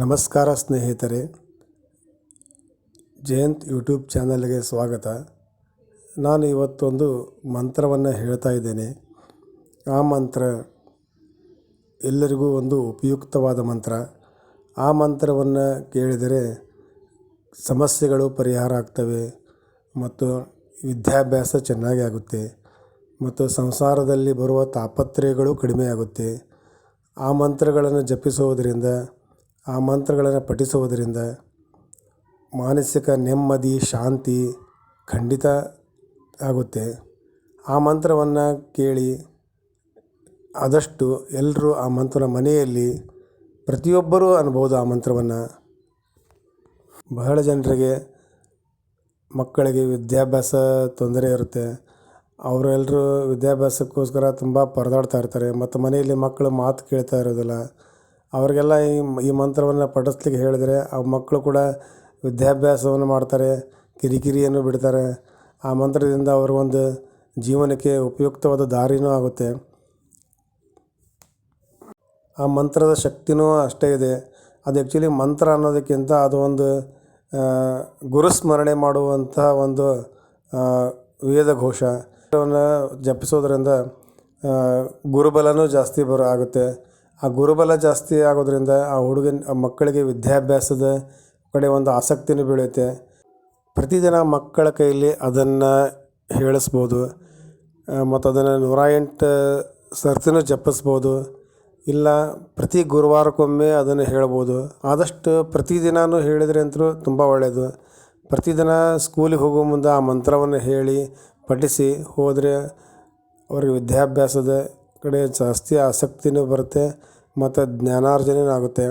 ನಮಸ್ಕಾರ ಸ್ನೇಹಿತರೆ. ಜಯಂತ್ ಯೂಟ್ಯೂಬ್ ಚಾನಲ್ಗೆ ಸ್ವಾಗತ. ನಾನು ಇವತ್ತೊಂದು ಮಂತ್ರವನ್ನು ಹೇಳ್ತಾ ಇದ್ದೇನೆ. ಆ ಮಂತ್ರ ಎಲ್ಲರಿಗೂ ಒಂದು ಉಪಯುಕ್ತವಾದ ಮಂತ್ರ. ಆ ಮಂತ್ರವನ್ನು ಕೇಳಿದರೆ ಸಮಸ್ಯೆಗಳು ಪರಿಹಾರ ಆಗ್ತವೆ ಮತ್ತು ವಿದ್ಯಾಭ್ಯಾಸ ಚೆನ್ನಾಗಿ ಆಗುತ್ತೆ ಮತ್ತು ಸಂಸಾರದಲ್ಲಿ ಬರುವ ತಾಪತ್ರಯಗಳು ಕಡಿಮೆ ಆಗುತ್ತೆ. ಆ ಮಂತ್ರಗಳನ್ನು ಜಪಿಸುವುದರಿಂದ ಆ ಮಂತ್ರಗಳನ್ನು ಪಠಿಸುವುದರಿಂದ ಮಾನಸಿಕ ನೆಮ್ಮದಿ, ಶಾಂತಿ ಖಂಡಿತ ಆಗುತ್ತೆ. ಆ ಮಂತ್ರವನ್ನು ಕೇಳಿ ಆದಷ್ಟು ಎಲ್ಲರೂ ಆ ಮಂತ್ರನ ಮನೆಯಲ್ಲಿ ಪ್ರತಿಯೊಬ್ಬರೂ ಅನ್ಬೋದು ಆ ಮಂತ್ರವನ್ನು. ಬಹಳ ಜನರಿಗೆ ಮಕ್ಕಳಿಗೆ ವಿದ್ಯಾಭ್ಯಾಸ ತೊಂದರೆ ಇರುತ್ತೆ. ಅವರೆಲ್ಲರೂ ವಿದ್ಯಾಭ್ಯಾಸಕ್ಕೋಸ್ಕರ ತುಂಬ ಪರದಾಡ್ತಾ ಇರ್ತಾರೆ. ಮತ್ತು ಮನೆಯಲ್ಲಿ ಮಕ್ಕಳು ಮಾತು ಕೇಳ್ತಾ ಇರೋದಿಲ್ಲ. ಅವರಿಗೆಲ್ಲ ಈ ಈ ಮಂತ್ರವನ್ನು ಪಠಿಸ್ಲಿಕ್ಕೆ ಹೇಳಿದರೆ ಆ ಮಕ್ಕಳು ಕೂಡ ವಿದ್ಯಾಭ್ಯಾಸವನ್ನು ಮಾಡ್ತಾರೆ, ಕಿರಿಕಿರಿಯನ್ನು ಬಿಡ್ತಾರೆ. ಆ ಮಂತ್ರದಿಂದ ಅವ್ರಿಗೊಂದು ಜೀವನಕ್ಕೆ ಉಪಯುಕ್ತವಾದ ದಾರಿನೂ ಆಗುತ್ತೆ. ಆ ಮಂತ್ರದ ಶಕ್ತಿನೂ ಅಷ್ಟೇ ಇದೆ. ಅದು ಆ್ಯಕ್ಚುಲಿ ಮಂತ್ರ ಅನ್ನೋದಕ್ಕಿಂತ ಅದು ಒಂದು ಗುರುಸ್ಮರಣೆ ಮಾಡುವಂಥ ಒಂದು ವೇದಘೋಷ ಘೋಷವನ್ನು ಜಪಿಸೋದ್ರಿಂದ ಗುರುಬಲನೂ ಜಾಸ್ತಿ ಬರೋ, ಆಗುತ್ತೆ. ಆ ಗುರುಬಲ ಜಾಸ್ತಿ ಆಗೋದ್ರಿಂದ ಆ ಹುಡುಗನ ಮಕ್ಕಳಿಗೆ ವಿದ್ಯಾಭ್ಯಾಸದ ಕಡೆ ಒಂದು ಆಸಕ್ತಿನೂ ಬೀಳುತ್ತೆ. ಪ್ರತಿದಿನ ಮಕ್ಕಳ ಕೈಯಲ್ಲಿ ಅದನ್ನು ಹೇಳಿಸ್ಬೋದು. ಮತ್ತು ಅದನ್ನು ನೂರ ಎಂಟು ಸರ್ತಿನೂ ಜಪ್ಪಿಸ್ಬೋದು ಇಲ್ಲ, ಪ್ರತಿ ಗುರುವಾರಕ್ಕೊಮ್ಮೆ ಅದನ್ನು ಹೇಳ್ಬೋದು. ಆದಷ್ಟು ಪ್ರತಿದಿನವೂ ಹೇಳಿದರೆ ಅಂತೂ ತುಂಬ ಒಳ್ಳೆಯದು ಪ್ರತಿದಿನ ಸ್ಕೂಲಿಗೆ ಹೋಗೋ ಮುಂದೆ ಆ ಮಂತ್ರವನ್ನು ಹೇಳಿ, ಪಠಿಸಿ, ಹೋದರೆ ಅವ್ರಿಗೆ ವಿದ್ಯಾಭ್ಯಾಸದ ಕಡೆ ಜಾಸ್ತಿ ಆಸಕ್ತಿನೂ ಬರುತ್ತೆ ಮತ್ತು ಜ್ಞಾನಾರ್ಜನೆಯೂ ಆಗುತ್ತೆ.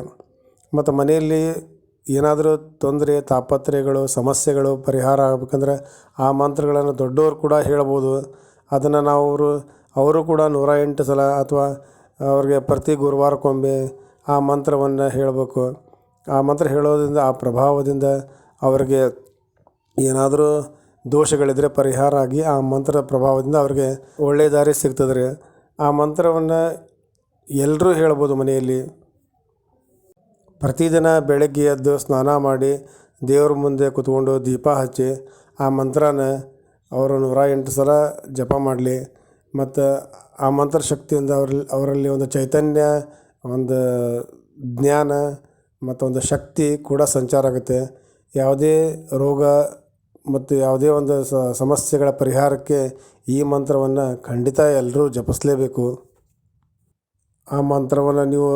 ಮತ್ತು ಮನೆಯಲ್ಲಿ ಏನಾದರೂ ತೊಂದರೆ, ತಾಪತ್ರಯಗಳು, ಸಮಸ್ಯೆಗಳು, ಪರಿಹಾರ ಆಗ್ಬೇಕಂದ್ರೆ ಆ ಮಂತ್ರಗಳನ್ನು ದೊಡ್ಡವರು ಕೂಡ ಹೇಳ್ಬೋದು. ಅದನ್ನು ನಾವು ಅವರು ಅವರು ಕೂಡ ನೂರ ಎಂಟು ಸಲ ಅಥವಾ ಅವ್ರಿಗೆ ಪ್ರತಿ ಗುರುವಾರಕ್ಕೊಮ್ಮೆ ಆ ಮಂತ್ರವನ್ನು ಹೇಳಬೇಕು. ಆ ಮಂತ್ರ ಹೇಳೋದ್ರಿಂದ ಆ ಪ್ರಭಾವದಿಂದ ಅವರಿಗೆ ಏನಾದರೂ ದೋಷಗಳಿದ್ದರೆ ಪರಿಹಾರ ಆಗಿ ಆ ಮಂತ್ರದ ಪ್ರಭಾವದಿಂದ ಅವ್ರಿಗೆ ಒಳ್ಳೆಯ ದಾರಿ ಸಿಗ್ತದೆ ರೀ. ಆ ಮಂತ್ರವನ್ನು ಎಲ್ಲರೂ ಹೇಳ್ಬೋದು ಮನೆಯಲ್ಲಿ. ಪ್ರತಿದಿನ ಬೆಳಗ್ಗೆ ಎದ್ದು ಸ್ನಾನ ಮಾಡಿ ದೇವ್ರ ಮುಂದೆ ಕೂತ್ಕೊಂಡು ದೀಪ ಹಚ್ಚಿ ಆ ಮಂತ್ರನ ಅವರು ನೂರ ಎಂಟು ಸಲ ಜಪ ಮಾಡಲಿ. ಮತ್ತು ಆ ಮಂತ್ರ ಶಕ್ತಿಯಿಂದ ಅವ್ರಲ್ಲಿ ಅವರಲ್ಲಿ ಒಂದು ಚೈತನ್ಯ, ಒಂದು ಜ್ಞಾನ ಮತ್ತು ಒಂದು ಶಕ್ತಿ ಕೂಡ ಸಂಚಾರ ಆಗುತ್ತೆ. ಯಾವುದೇ ರೋಗ ಮತ್ತು ಯಾವುದೇ ಒಂದು ಸಮಸ್ಯೆಗಳ ಪರಿಹಾರಕ್ಕೆ ಈ ಮಂತ್ರವನ್ನು ಖಂಡಿತ ಎಲ್ಲರೂ ಜಪಿಸಲೇಬೇಕು. ಆ ಮಂತ್ರವನ್ನು ನೀವು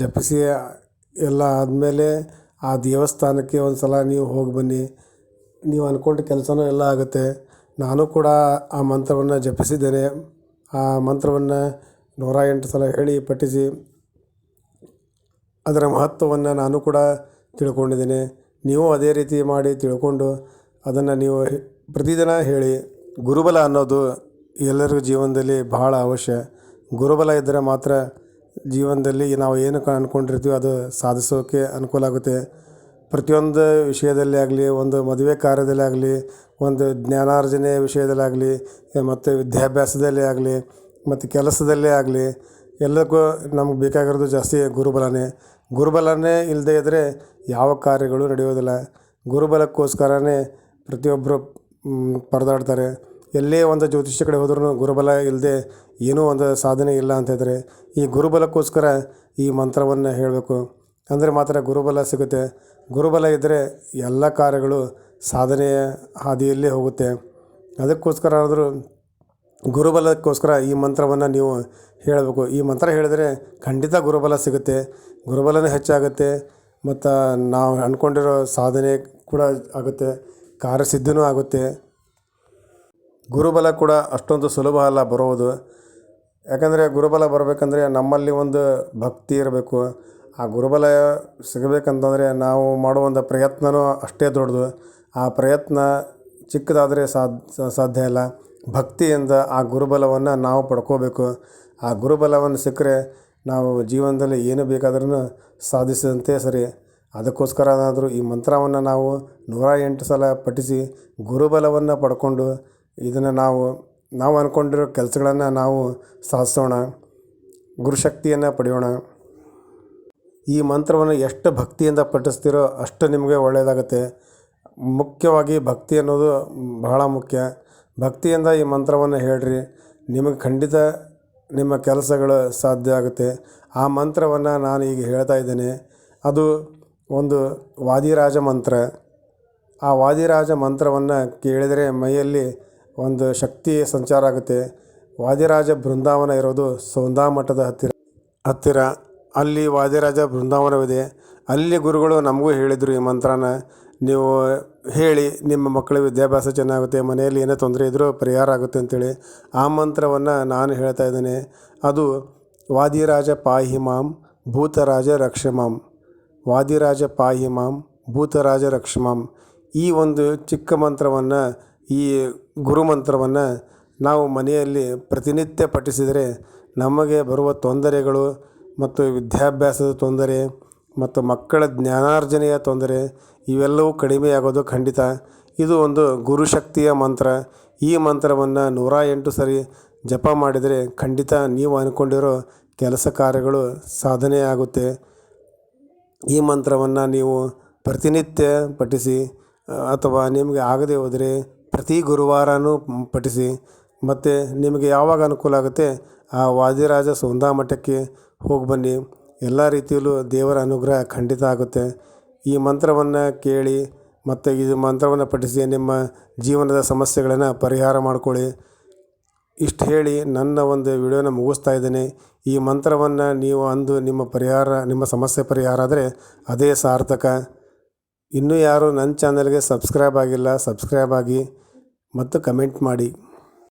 ಜಪಿಸಿ, ಎಲ್ಲ ಆದಮೇಲೆ ಆ ದೇವಸ್ಥಾನಕ್ಕೆ ಒಂದು ಸಲ ನೀವು ಹೋಗಿ ಬನ್ನಿ. ನೀವು ಅಂದ್ಕೊಂಡ ಕೆಲಸನೂ ಎಲ್ಲ ಆಗುತ್ತೆ. ನಾನು ಕೂಡ ಆ ಮಂತ್ರವನ್ನು ಜಪಿಸಿದ್ದೇನೆ. ಆ ಮಂತ್ರವನ್ನು ನೂರ ಎಂಟು ಸಲ ಹೇಳಿ ಪಠಿಸಿ, ಅದರ ಮಹತ್ವವನ್ನು ನಾನು ಕೂಡ ತಿಳ್ಕೊಂಡಿದ್ದೇನೆ. ನೀವು ಅದೇ ರೀತಿ ಮಾಡಿ ತಿಳ್ಕೊಂಡು ಅದನ್ನು ನೀವು ಪ್ರತಿದಿನ ಹೇಳಿ, ಗುರುಬಲ ಅನ್ನೋದು ಎಲ್ಲರಿಗೂ ಜೀವನದಲ್ಲಿ ಬಹಳ ಅವಶ್ಯ. ಗುರುಬಲ ಇದ್ದರೆ ಮಾತ್ರ ಜೀವನದಲ್ಲಿ ನಾವು ಏನು ಅಂದ್ಕೊಂಡಿರ್ತೀವಿ ಅದು ಸಾಧಿಸೋಕೆ ಅನುಕೂಲ ಆಗುತ್ತೆ. ಪ್ರತಿಯೊಂದು ವಿಷಯದಲ್ಲೇ ಆಗಲಿ, ಒಂದು ಮದುವೆ ಕಾರ್ಯದಲ್ಲಿ ಆಗಲಿ, ಒಂದು ಜ್ಞಾನಾರ್ಜನೆ ವಿಷಯದಲ್ಲಾಗಲಿ ಮತ್ತು ವಿದ್ಯಾಭ್ಯಾಸದಲ್ಲೇ ಆಗಲಿ, ಮತ್ತು ಕೆಲಸದಲ್ಲೇ ಆಗಲಿ, ಎಲ್ಲಕ್ಕೂ ನಮ್ಗೆ ಬೇಕಾಗಿರೋದು ಜಾಸ್ತಿ ಗುರುಬಲನೇ. ಗುರುಬಲನೇ ಇಲ್ಲದೇ ಇದ್ದರೆ ಯಾವ ಕಾರ್ಯಗಳು ನಡೆಯೋದಿಲ್ಲ. ಗುರುಬಲಕ್ಕೋಸ್ಕರನೇ ಪ್ರತಿಯೊಬ್ಬರು ಪರದಾಡ್ತಾರೆ. ಎಲ್ಲೇ ಒಂದು ಜ್ಯೋತಿಷ್ಯ ಕಡೆ ಹೋದ್ರೂ ಗುರುಬಲ ಇಲ್ಲದೆ ಏನೂ ಒಂದು ಸಾಧನೆ ಇಲ್ಲ ಅಂತ ಹೇಳಿದ್ರೆ ಈ ಗುರುಬಲಕ್ಕೋಸ್ಕರ ಈ ಮಂತ್ರವನ್ನು ಹೇಳಬೇಕು. ಅಂದರೆ ಮಾತ್ರ ಗುರುಬಲ ಸಿಗುತ್ತೆ. ಗುರುಬಲ ಇದ್ದರೆ ಎಲ್ಲ ಕಾರ್ಯಗಳು ಸಾಧನೆಯ ಹಾದಿಯಲ್ಲೇ ಹೋಗುತ್ತೆ. ಅದಕ್ಕೋಸ್ಕರ ಆದರೂ ಗುರುಬಲಕ್ಕೋಸ್ಕರ ಈ ಮಂತ್ರವನ್ನು ನೀವು ಹೇಳಬೇಕು. ಈ ಮಂತ್ರ ಹೇಳಿದರೆ ಖಂಡಿತ ಗುರುಬಲ ಸಿಗುತ್ತೆ. ಗುರುಬಲನೂ ಹೆಚ್ಚಾಗುತ್ತೆ. ಮತ್ತು ನಾವು ಅಂದ್ಕೊಂಡಿರೋ ಸಾಧನೆ ಕೂಡ ಆಗುತ್ತೆ. ಕಾರ್ಯಸಿದ್ಧಿನೂ ಆಗುತ್ತೆ. ಗುರುಬಲ ಕೂಡ ಅಷ್ಟೊಂದು ಸುಲಭ ಅಲ್ಲ ಬರೋದು. ಯಾಕಂದರೆ ಗುರುಬಲ ಬರಬೇಕಂದ್ರೆ ನಮ್ಮಲ್ಲಿ ಒಂದು ಭಕ್ತಿ ಇರಬೇಕು. ಆ ಗುರುಬಲ ಸಿಗಬೇಕಂತಂದರೆ ನಾವು ಮಾಡೋ ಒಂದು ಪ್ರಯತ್ನವೂ ಅಷ್ಟೇ ದೊಡ್ಡದು. ಆ ಪ್ರಯತ್ನ ಚಿಕ್ಕದಾದರೆ ಸಾಧ್ಯ ಇಲ್ಲ. ಭಕ್ತಿಯಿಂದ ಆ ಗುರುಬಲವನ್ನು ನಾವು ಪಡ್ಕೋಬೇಕು. ಆ ಗುರುಬಲವನ್ನು ಸಿಕ್ಕರೆ ನಾವು ಜೀವನದಲ್ಲಿ ಏನು ಬೇಕಾದ್ರೂ ಸಾಧಿಸಿದಂತೆ ಸರಿ. ಅದಕ್ಕೋಸ್ಕರನಾದರೂ ಈ ಮಂತ್ರವನ್ನು ನಾವು ನೂರ ಎಂಟು ಸಲ ಪಠಿಸಿ ಗುರುಬಲವನ್ನು ಪಡ್ಕೊಂಡು ಇದನ್ನು ನಾವು ನಾವು ಅಂದ್ಕೊಂಡಿರೋ ಕೆಲಸಗಳನ್ನು ನಾವು ಸಾಧಿಸೋಣ ಗುರುಶಕ್ತಿಯನ್ನು ಪಡೆಯೋಣ. ಈ ಮಂತ್ರವನ್ನು ಎಷ್ಟು ಭಕ್ತಿಯಿಂದ ಪಠಿಸ್ತೀರೋ ಅಷ್ಟು ನಿಮಗೆ ಒಳ್ಳೆಯದಾಗುತ್ತೆ ಮುಖ್ಯವಾಗಿ ಭಕ್ತಿ ಅನ್ನೋದು ಬಹಳ ಮುಖ್ಯ. ಭಕ್ತಿಯಿಂದ ಈ ಮಂತ್ರವನ್ನು ಹೇಳ್ರಿ. ನಿಮಗೆ ಖಂಡಿತ ನಿಮ್ಮ ಕೆಲಸಗಳು ಸಾಧ್ಯ ಆಗುತ್ತೆ. ಆ ಮಂತ್ರವನ್ನು ನಾನು ಈಗ ಹೇಳ್ತಾ ಇದ್ದೇನೆ. ಅದು ಒಂದು ವಾದಿರಾಜ ಮಂತ್ರ. ಆ ವಾದಿರಾಜ ಮಂತ್ರವನ್ನು ಕೇಳಿದರೆ ಮೈಯಲ್ಲಿ ಒಂದು ಶಕ್ತಿ ಸಂಚಾರ ಆಗುತ್ತೆ. ವಾದಿರಾಜ ಬೃಂದಾವನ ಇರೋದು ಸೌಂದಾ ಮಠದ ಹತ್ತಿರ. ಹತ್ತಿರ. ಅಲ್ಲಿ ವಾದಿರಾಜ ಬೃಂದಾವನವಿದೆ. ಅಲ್ಲಿ ಗುರುಗಳು ನಮಗೂ ಹೇಳಿದರು ಈ ಮಂತ್ರನ. ನೀವು ಹೇಳಿ, ನಿಮ್ಮ ಮಕ್ಕಳ ವಿದ್ಯಾಭ್ಯಾಸ ಚೆನ್ನಾಗುತ್ತೆ, ಮನೆಯಲ್ಲಿ ಏನೇ ತೊಂದರೆ ಇದ್ದರೂ ಪರಿಹಾರ ಆಗುತ್ತೆ ಅಂತೇಳಿ ಆ ಮಂತ್ರವನ್ನು ನಾನು ಹೇಳ್ತಾ ಇದ್ದೇನೆ. ಅದು ವಾದಿರಾಜ ಪಾಹಿ ಭೂತರಾಜ ರಕ್ಷಮಾಂ. ವಾದಿರಾಜ ಪಾಹಿ ಭೂತರಾಜ ರಕ್ಷಮಾಂ ಈ ಒಂದು ಚಿಕ್ಕ ಮಂತ್ರವನ್ನು, ಈ ಗುರುಮಂತ್ರವನ್ನು ನಾವು ಮನೆಯಲ್ಲಿ ಪ್ರತಿನಿತ್ಯ ಪಠಿಸಿದರೆ ನಮಗೆ ಬರುವ ತೊಂದರೆಗಳು ಮತ್ತು ವಿದ್ಯಾಭ್ಯಾಸದ ತೊಂದರೆ ಮತ್ತು ಮಕ್ಕಳ ಜ್ಞಾನಾರ್ಜನೆಯ ತೊಂದರೆ ಇವೆಲ್ಲವೂ ಕಡಿಮೆಯಾಗೋದು ಖಂಡಿತ. ಇದು ಒಂದು ಗುರುಶಕ್ತಿಯ ಮಂತ್ರ. ಈ ಮಂತ್ರವನ್ನು ನೂರ ಎಂಟು ಸರಿ ಜಪ ಮಾಡಿದರೆ ಖಂಡಿತ ನೀವು ಅಂದ್ಕೊಂಡಿರೋ ಕೆಲಸ ಕಾರ್ಯಗಳು ಸಾಧನೆ ಆಗುತ್ತೆ ಈ ಮಂತ್ರವನ್ನು ನೀವು ಪ್ರತಿನಿತ್ಯ ಪಠಿಸಿ, ಅಥವಾ ನಿಮಗೆ ಆಗದೆ ಹೋದರೆ ಪ್ರತಿ ಗುರುವಾರವೂ ಪಠಿಸಿ. ಮತ್ತು ನಿಮಗೆ ಯಾವಾಗ ಅನುಕೂಲ ಆಗುತ್ತೆ, ಆ ವಾದಿರಾಜ ಸೌಂದಾ ಮಠಕ್ಕೆ ಹೋಗಿ ಬನ್ನಿ. ಎಲ್ಲ ರೀತಿಯಲ್ಲೂ ದೇವರ ಅನುಗ್ರಹ ಖಂಡಿತ ಆಗುತ್ತೆ. ಈ ಮಂತ್ರವನ್ನು ಕೇಳಿ, ಮತ್ತು ಈ ಮಂತ್ರವನ್ನು ಪಠಿಸಿ ನಿಮ್ಮ ಜೀವನದ ಸಮಸ್ಯೆಗಳನ್ನು ಪರಿಹಾರ ಮಾಡಿಕೊಳ್ಳಿ. ಇಷ್ಟು ಹೇಳಿ ನನ್ನ ಒಂದು ವಿಡಿಯೋನ ಮುಗಿಸ್ತಾ ಇದ್ದೀನಿ. ಈ ಮಂತ್ರವನ್ನು ನೀವು ಅಂದು ನಿಮ್ಮ ಪರಿಹಾರ, ನಿಮ್ಮ ಸಮಸ್ಯೆ ಪರಿಹಾರ ಆದರೆ ಅದೇ ಸಾರ್ಥಕ. ಇನ್ನೂ ಯಾರು ನನ್ನ ಚಾನಲ್ಗೆ ಸಬ್ಸ್ಕ್ರೈಬ್ ಆಗಿಲ್ಲ ಸಬ್ಸ್ಕ್ರೈಬ್ ಆಗಿ ಮತ್ತು ಕಮೆಂಟ್ ಮಾಡಿ.